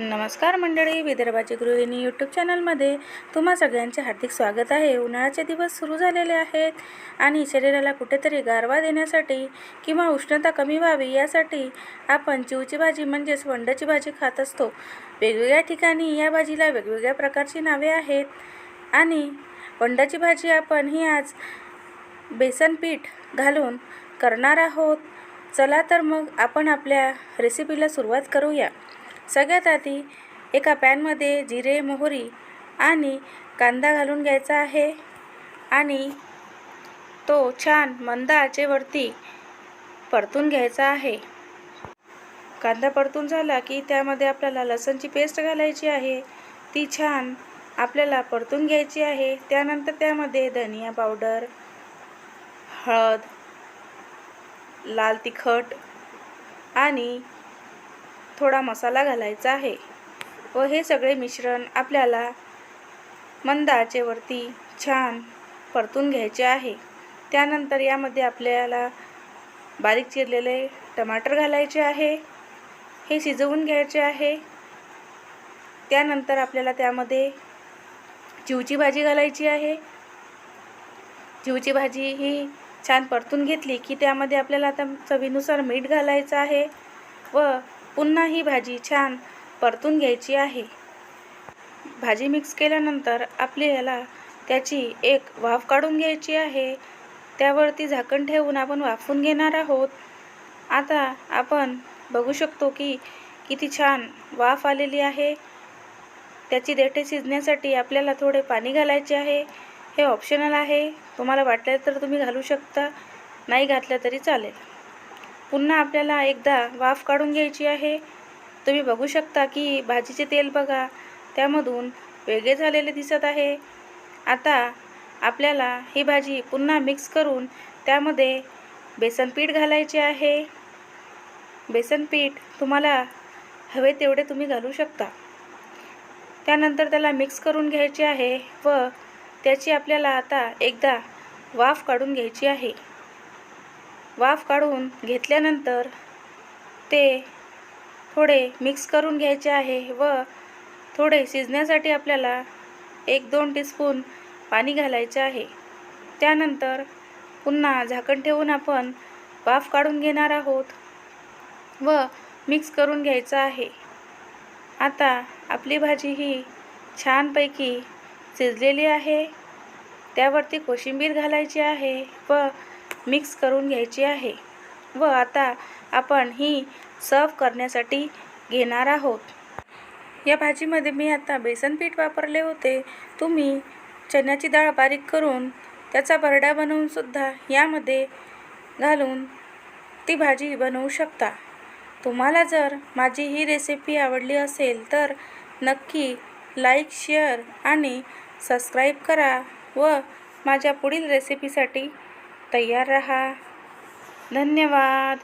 नमस्कार मंडळी विदर्भाची गृहिणी यूट्यूब चॅनलमध्ये तुम्हा सगळ्यांचे हार्दिक स्वागत आहे. उन्हाळ्याचे दिवस सुरू झालेले आहेत आणि शरीराला कुठेतरी गारवा देण्यासाठी किंवा उष्णता कमी व्हावी यासाठी आपण चिवची भाजी म्हणजेच वंडाची भाजी खात असतो. वेगवेगळ्या ठिकाणी या भाजीला वेगवेगळ्या प्रकारची नावे आहेत आणि वंडाची भाजी आपण ही आज बेसन पीठ घालून करणार आहोत. चला तर मग आपण आपल्या रेसिपीला सुरुवात करूया. सगळ्यात आधी एका पॅनमध्ये जिरे मोहरी आणि कांदा घालून घ्यायचा आहे. आणि तो छान मंद आचेवरती परतून घ्यायचा आहे. कांदा परतून झाला की त्यामध्ये आपल्याला लसणची पेस्ट घालायची आहे. ती छान आपल्याला परतून घ्यायची आहे. त्यानंतर त्यामध्ये धनिया पावडर हळद लाल तिखट आणि थोडा मसाला घालायचा आहे व हे सगळे मिश्रण आपल्याला मंद आचेवरती छान परतून घ्यायचे आहे. त्यानंतर यामध्ये आपल्याला बारीक चिरलेले टमाटर घालायचे आहे. हे शिजवून घ्यायचे आहे. त्यानंतर आपल्याला त्यामध्ये चिवची भाजी घालायची आहे. चिवची भाजी ही छान परतून घेतली की त्यामध्ये आपल्याला आता चवीनुसार मीठ घालायचं आहे व पुन्हा ही भाजी छान परतून घ्यायची आहे. भाजी मिक्स केल्यानंतर आपल्याला त्याची एक वाफ काढून घ्यायची आहे. त्यावरती झाकण ठेवून आपण वाफवून घेणार आहोत. आता आपण बघू शकतो की किती छान वाफ आलेली आहे. त्याची देठे शिजण्यासाठी आपल्याला थोडे पाणी घालायचे आहे. हे ऑप्शनल आहे. तुम्हाला वाटलं तर तुम्ही घालू शकता. नाही घातलं तरी चालेल. पुन्हा आपल्याला एकदा वाफ काढून घ्यायची आहे. तुम्ही बघू शकता की भाजीचे तेल बघा त्यामधून वेगळे झालेले दिसत आहे. आता आपल्याला ही भाजी पुन्हा मिक्स करून त्यामध्ये बेसन पीठ घालायचे आहे. बेसन पीठ तुम्हाला हवे तेवढे तुम्ही घालू शकता. त्यानंतर त्याला मिक्स करून घ्यायचे आहे व त्याची आपल्याला आता एकदा वाफ काढून घ्यायची आहे. वाफ काढून घेतल्यानंतर ते थोडे मिक्स करून घ्यायचे आहे व थोडे शिजण्यासाठी आपल्याला एक दोन टीस्पून पाणी घालायचे आहे. त्यानंतर पुन्हा झाकण ठेवून आपण वाफ काढून घेणार आहोत व मिक्स करून घ्यायचं आहे. आता आपली भाजी ही छानपैकी शिजलेली आहे. त्यावरती कोशिंबीर घालायची आहे व मिक्स करून घ्यायची आहे व आता आपण ही सर्व करण्यासाठी घेणार आहोत. या भाजीमध्ये मी आता बेसन पीठ वापरले होते. तुम्ही चण्याची डाळ बारीक करून त्याचा बरडा बनवूनसुद्धा यामध्ये घालून ती भाजी बनवू शकता. तुम्हाला जर माझी ही रेसिपी आवडली असेल तर नक्की लाईक शेअर आणि सबस्क्राईब करा व माझ्या पुढील रेसिपीसाठी तयार रहा. धन्यवाद.